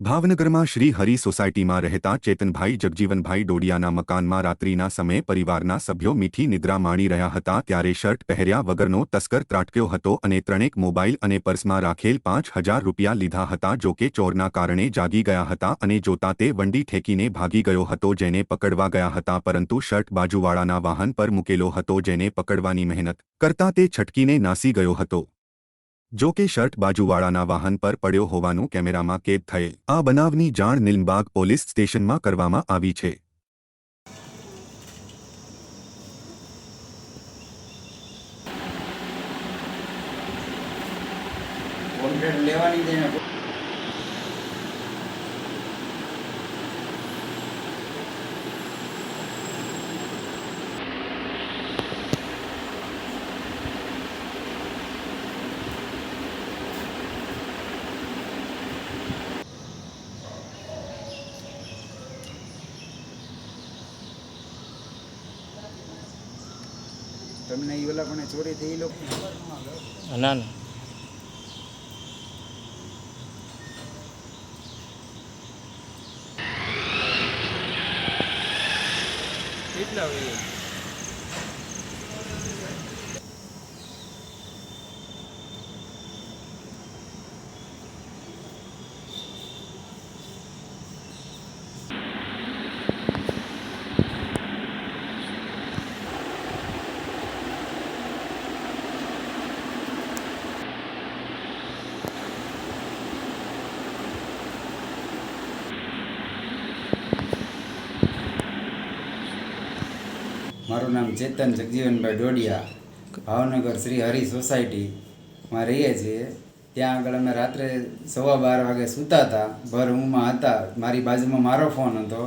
ભાવનગરમાં શ્રી હરિ સોસાયટીમાં રહેતા ચેતનભાઈ, જગજીવનભાઈ ડોડિયાના મકાનમાં રાત્રિના સમયે પરિવારના સભ્યો મીઠી નિદ્રા માણી રહ્યા હતા ત્યારે શર્ટ પહેર્યા વગરનો તસ્કર ત્રાટક્યો હતો અને ત્રણેક મોબાઈલ અને પર્સમાં રાખેલ પાંચ હજાર રૂપિયા લીધા હતા જો કે ચોરના કારણે જાગી ગયા હતા અને જોતા તે વંડી ઠેકીને ભાગી ગયો હતો જેને પકડવા ગયા હતા પરંતુ શર્ટ બાજુવાળાના વાહન પર મૂકેલો હતો જેને પકડવાની મહેનત કરતા તે છટકીને નાસી ગયો હતો. જો કે શર્ટ બાજુવાળાના વાહન પર પડ્યો હોવાનું કેમેરામાં કેદ થયેલ. આ બનાવની જાણ નિલમબાગ પોલીસ સ્ટેશનમાં કરવામાં આવી છે. લેવાની તમને એ ઓલા પણ ચોરી થઈ એ લોકો? ના ના. કેટલા વાગે મારું નામ ચેતન જગજીવનભાઈ ડોડિયા, ભાવનગર શ્રી હરિ સોસાયટીમાં રહીએ છીએ. ત્યાં આગળ અમે રાત્રે સવા બાર વાગે સૂતા હતા. ભર ઊંઘમાં હતા. મારી બાજુમાં મારો ફોન હતો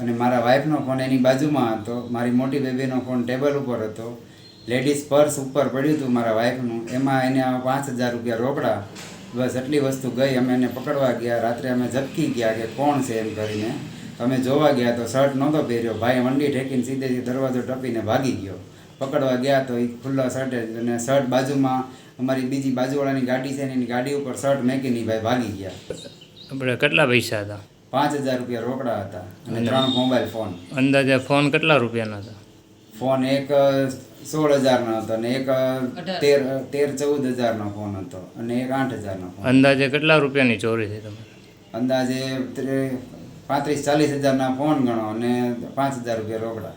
અને મારા વાઈફનો ફોન એની બાજુમાં હતો. મારી મોટી બેબીનો ફોન ટેબલ ઉપર હતો. લેડીઝ પર્સ ઉપર પડ્યું હતું મારા વાઈફનું. એમાં એને પાંચ હજાર રૂપિયા રોકડા. બસ એટલી વસ્તુ ગઈ. અમે એને પકડવા ગયા. રાત્રે અમે ઝપકી ગયા કે કોણ છે એમ કરીને. અમે જોવા ગયા તો શર્ટ નહોતો પહેર્યો. ભાઈ વંડી ઠેકીને સીધેથી દરવાજો ટપીને ભાગી ગયો. પકડવા ગયા તો એ ખુલ્લા શર્ટે અને શર્ટ બાજુમાં અમારી બીજી બાજુવાળાની ગાડી છે ને એની ગાડી ઉપર શર્ટ મેકીને નહીં ભાઈ ભાગી ગયા. આપણે કેટલા પૈસા હતા? પાંચ હજાર રૂપિયા રોકડા હતા અને ત્રણ મોબાઈલ ફોન. અંદાજે ફોન કેટલા રૂપિયાના હતા? ફોન એક સોળ હજારનો હતો અને એક તેર તેર ચૌદ હજારનો ફોન હતો અને એક આઠ હજારનો ફોન. અંદાજે કેટલા રૂપિયાની ચોરી થઈ તમારે અંદાજે પાંત્રીસ ચાલીસ હજારના ફોન ગણો અને પાંચ હજાર રૂપિયા રોકડા.